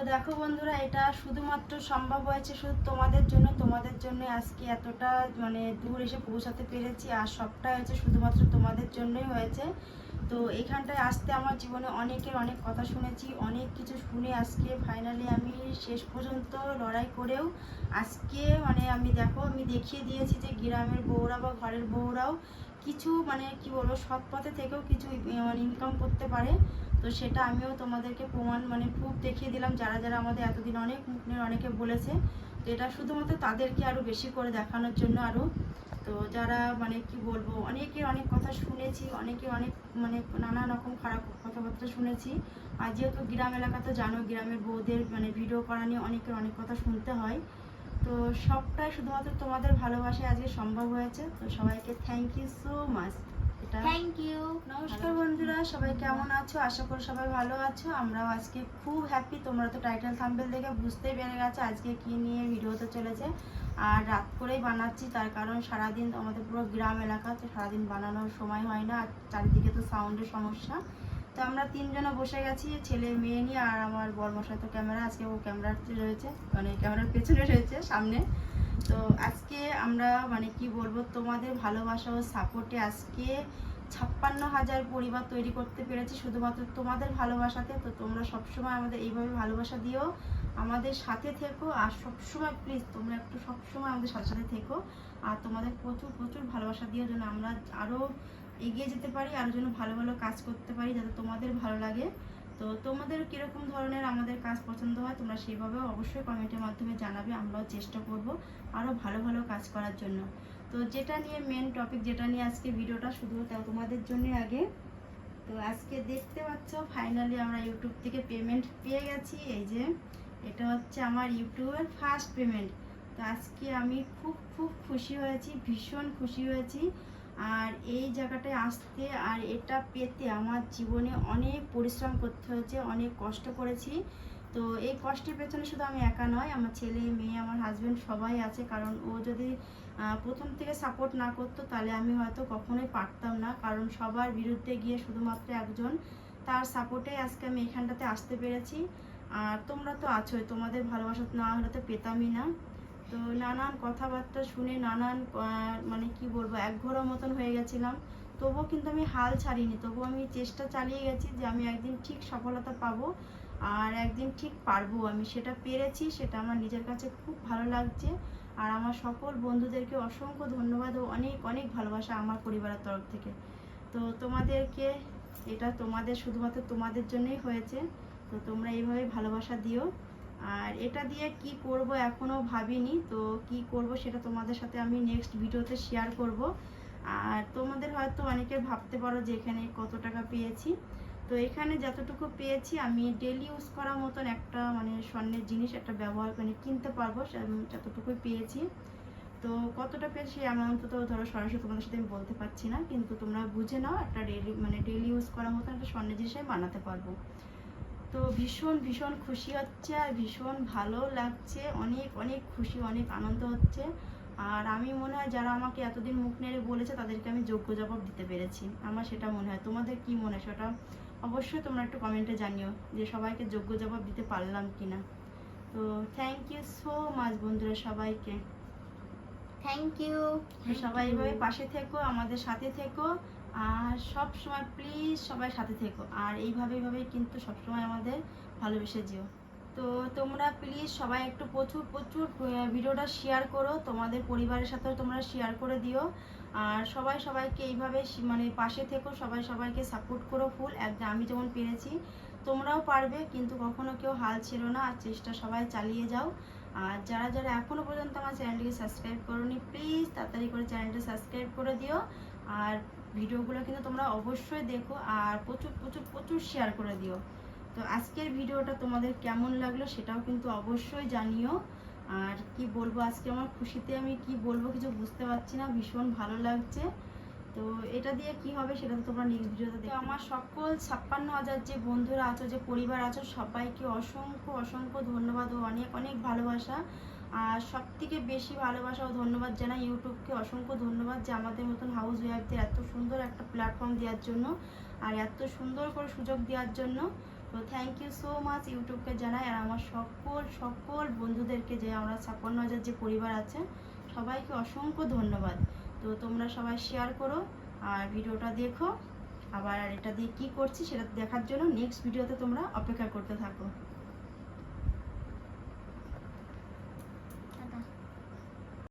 তো দেখো বন্ধুরা, এটা শুধুমাত্র সম্ভব হয়েছে শুধু তোমাদের জন্য তোমাদের জন্য আজকে এতটা মানে দূর এসে পৌঁছাতে পেরেছি, আর সবটা হয়েছে শুধুমাত্র তোমাদের জন্যই হয়েছে। তো এখানটায় আসতে আমার জীবনে অনেকের অনেক কথা শুনেছি, অনেক কিছু শুনে আজকে ফাইনালি আমি শেষ পর্যন্ত লড়াই করেও আজকে মানে আমি দেখো, আমি দেখিয়ে দিয়েছি যে গ্রামের বউরা বা ঘরের বউরাও কিছু মানে কি বলব, সৎ পথে থেকেও কিছু মানে ইনকাম করতে পারে। তো সেটা আমিও তোমাদেরকে প্রমাণ মানে প্রুফ দেখিয়ে দিলাম, যারা যারা আমাদের এতদিন অনেক অনেকে বলেছে। তো এটা শুধুমাত্র তাদেরকে আরও বেশি করে দেখানোর জন্য আরও তো যারা মানে কি বলব অনেকের অনেক কথা শুনেছি, অনেকে অনেক মানে নানা রকম খারাপ কথাবার্তা শুনেছি। আর যেহেতু গ্রাম এলাকা তো জানো, গ্রামের বউদের মানে ভিডিও করা নিয়ে অনেকের অনেক কথা শুনতে হয়। তো সবটাই শুধুমাত্র তোমাদের ভালোবাসায় আজকে সম্ভব হয়েছে। তো সবাইকে thank you so much thank you নমস্কার বন্ধুরা সবাই কেমন আছো? আশা করি সবাই ভালো আছো। আমরাও আজকে খুব হ্যাপি তোমরা তো টাইটেল থাম্বেল দেখে বুঝতেই পেরে গেছো আজকে কি নিয়ে ভিডিওতে চলেছে। আর রাত করেই বানাচ্ছি তার কারণ সারাদিন আমাদের পুরো গ্রাম এলাকা তো সারাদিন বানানোর সময় হয় না আর চারিদিকে তো সাউন্ডের সমস্যা। তো আমরা তিনজনে বসে গেছি ছেলে মেয়ে নিয়ে আর আমার বরমশাই তো ক্যামেরা আজকে ও ক্যামেরাতে রয়েছে মানে ক্যামেরার পেছনে রয়েছে সামনে। তো আজকে আমরা মানে কি বলব, তোমাদের ভালোবাসা ও সাপোর্টে আজকে ছাপ্পান্ন হাজার পরিবার তৈরি করতে পেরেছি। শুধুমাত্র তোমাদের ভালোবাসাতে। তো তোমরা সবসময় আমাদের এইভাবে ভালোবাসা দিও। আমাদের সাথে থেকো। আর সবসময় প্লিজ তোমরা একটু সবসময় আমাদের সাথে সাথে থেকো। আর তোমাদের প্রচুর প্রচুর ভালোবাসা দিও যেন আমরা আরও এগিয়ে যেতে পারি আরও যেন ভালো ভালো কাজ করতে পারি, যাতে তোমাদের ভালো লাগে। তো তোমাদের কীরকম ধরনের আমাদের কাজ পছন্দ হয় তোমরা সেইভাবে অবশ্যই কমেন্টের মাধ্যমে জানাবে, আমরাও চেষ্টা করব আরও ভালো ভালো কাজ করার জন্য। তো যেটা নিয়ে মেন টপিক যেটা নিয়ে আজকে ভিডিওটা শুধু তাও তোমাদের জন্যই আগে। তো আজকে দেখতে পাচ্ছ ফাইনালি আমরা ইউটিউব থেকে পেমেন্ট পেয়ে গেছি। এই যে, এটা হচ্ছে আমার ইউটিউবের ফার্স্ট পেমেন্ট তো আজকে আমি খুব খুব খুশি হয়েছি, ভীষণ খুশি হয়েছি। আর এই জায়গাটায় আসতে আর এটা পেতে আমার জীবনে অনেক পরিশ্রম করতে হয়েছে, অনেক কষ্ট করেছি। তো এই কষ্টের পেছনে শুধু আমি একা নয়, আমার ছেলে, মেয়ে, আমার হাজব্যান্ড সবাই আছে। কারণ ও যদি প্রথম থেকে সাপোর্ট না করতো, তাহলে আমি হয়তো কখনোই পারতাম না। কারণ সবার বিরুদ্ধে গিয়ে শুধুমাত্র একজন, তার সাপোর্টে আজকে আমি এখানটাতে আসতে পেরেছি। আর তোমরা তো আছোই, তোমাদের ভালোবাসা না হলে তো পেতামই না। তো নানান কথাবার্তা শুনে নানান মানে কি বলব একঘোড়া মতন হয়ে গেছিলাম। তবুও কিন্তু আমি হাল ছাড়িনি। তবুও আমি চেষ্টা চালিয়ে গেছি যে আমি একদিন ঠিক সফলতা পাবো আর একদিন ঠিক পারব আমি। সেটা পেরেছি, সেটা আমার নিজের কাছে খুব ভালো লাগছে। আর আমার সকল বন্ধুদেরকে অসংখ্য ধন্যবাদ ও অনেক অনেক ভালোবাসা আমার পরিবারের তরফ থেকে। তো তোমাদেরকে এটা তোমাদের, শুধুমাত্র তোমাদের জন্যই হয়েছে। তো তোমরা এইভাবে ভালোবাসা দিও। আর এটা দিয়ে কি করব এখনও ভাবিনি, তো কি করব সেটা তোমাদের সাথে আমি নেক্সট ভিডিওতে শেয়ার করব। আর তোমাদের হয়তো অনেকে ভাবতে পারো যে এখানে কত টাকা পেয়েছি। তো এখানে যতটুকু পেয়েছি, আমি ডেলি ইউজ করার মতন একটা মানে স্বর্ণের জিনিস, একটা ব্যবহার মানে কিনতে পারব যতটুকুই পেয়েছি। তো কতটা পেয়েছি অ্যামাউন্ট তো ধরো সরাসরি তোমাদের সাথে আমি বলতে পারছি না, কিন্তু তোমরা বুঝে নাও, একটা ডেলি মানে ডেলি ইউজ করার মতন একটা স্বর্ণের জিনিস আমি বানাতে পারব। তো ভীষণ ভীষণ খুশি হচ্ছে আর ভীষণ ভালো লাগছে। অনেক অনেক খুশি অনেক আনন্দ হচ্ছে। আর আমি মনে হয় যারা আমাকে এতদিন মুখ নেড়ে বলেছে তাদেরকে আমি যোগ্য জবাব দিতে পেরেছি। আমার সেটা মনে হয়। তোমাদের কি মনে হয় সেটা? অবশ্যই তোমরা একটু কমেন্টে জানিও যে সবাইকে যোগ্য জবাব দিতে পারলাম কিনা। তো থ্যাংক ইউ সো মাচ বন্ধুরা সবাইকে। থ্যাংক ইউ সবাই এইভাবে পাশে থেকো আমাদের সাথে থেকো। আর সব সময় প্লিজ সবাই সাথে থেকো। আর এইভাবে এইভাবে কিন্তু সব সময় আমাদের ভালোবেসে যেও। তো তোমরা প্লিজ সবাই একটু প্রচুর প্রচুর ভিডিওটা শেয়ার করো। তোমাদের পরিবারের সাথেও তোমরা শেয়ার করে দিও। আর সবাই, সবাইকে এইভাবে মানে পাশে থেকো। সবাই, সবাইকে সাপোর্ট করো ফুল একদম আমি যেমন পেরেছি, তোমরাও পারবে। কিন্তু কখনো কেউ হাল ছেড়ো না। আর চেষ্টা সবাই চালিয়ে যাও। আর যারা যারা এখনও পর্যন্ত আমার চ্যানেলটিকে সাবস্ক্রাইব করোনি প্লিজ তাড়াতাড়ি করে চ্যানেলটা সাবস্ক্রাইব করে দিও। আর ভিডিওগুলো কিন্তু তোমরা অবশ্যই দেখো আর প্রচুর প্রচুর প্রচুর শেয়ার করে দিও। তো আজকের ভিডিওটা তোমাদের কেমন লাগল সেটাও কিন্তু অবশ্যই জানিও। আর কি বলব আজকে আমার খুশিতে আমি কি বলব কিছু বুঝতে পারছি না ভীষণ ভালো লাগছে। তো এটা দিয়ে কি হবে সেটা তো তোমরা নেক্সট ভিডিওতে দেখো আমার সকল ছাপ্পান্ন হাজার যে বন্ধুরা আছো যে পরিবার আছো সবাইকে অসংখ্য অসংখ্য ধন্যবাদ ও অনেক অনেক ভালোবাসা। আর সব থেকে বেশি ভালোবাসা ও ধন্যবাদ জানাই ইউটিউবকে অসংখ্য ধন্যবাদ যে আমাদের মতন হাউস ওয়াইফদের এত সুন্দর একটা প্ল্যাটফর্ম দেওয়ার জন্য আর এত সুন্দর করে সুযোগ দেওয়ার জন্য। তো থ্যাংক ইউ সো মাচ ইউটিউবকে জানাই আর আমার সকল সকল বন্ধুদেরকে যে আমরা ছাপ্পান্ন হাজার যে পরিবার আছে, সবাইকে অসংখ্য ধন্যবাদ। তো তোমরা সবাই শেয়ার করো আর ভিডিওটা দেখো। আবার এটা দিয়ে কি করছি সেটা দেখার জন্য নেক্সট ভিডিওতে তোমরা অপেক্ষা করতে থাকো।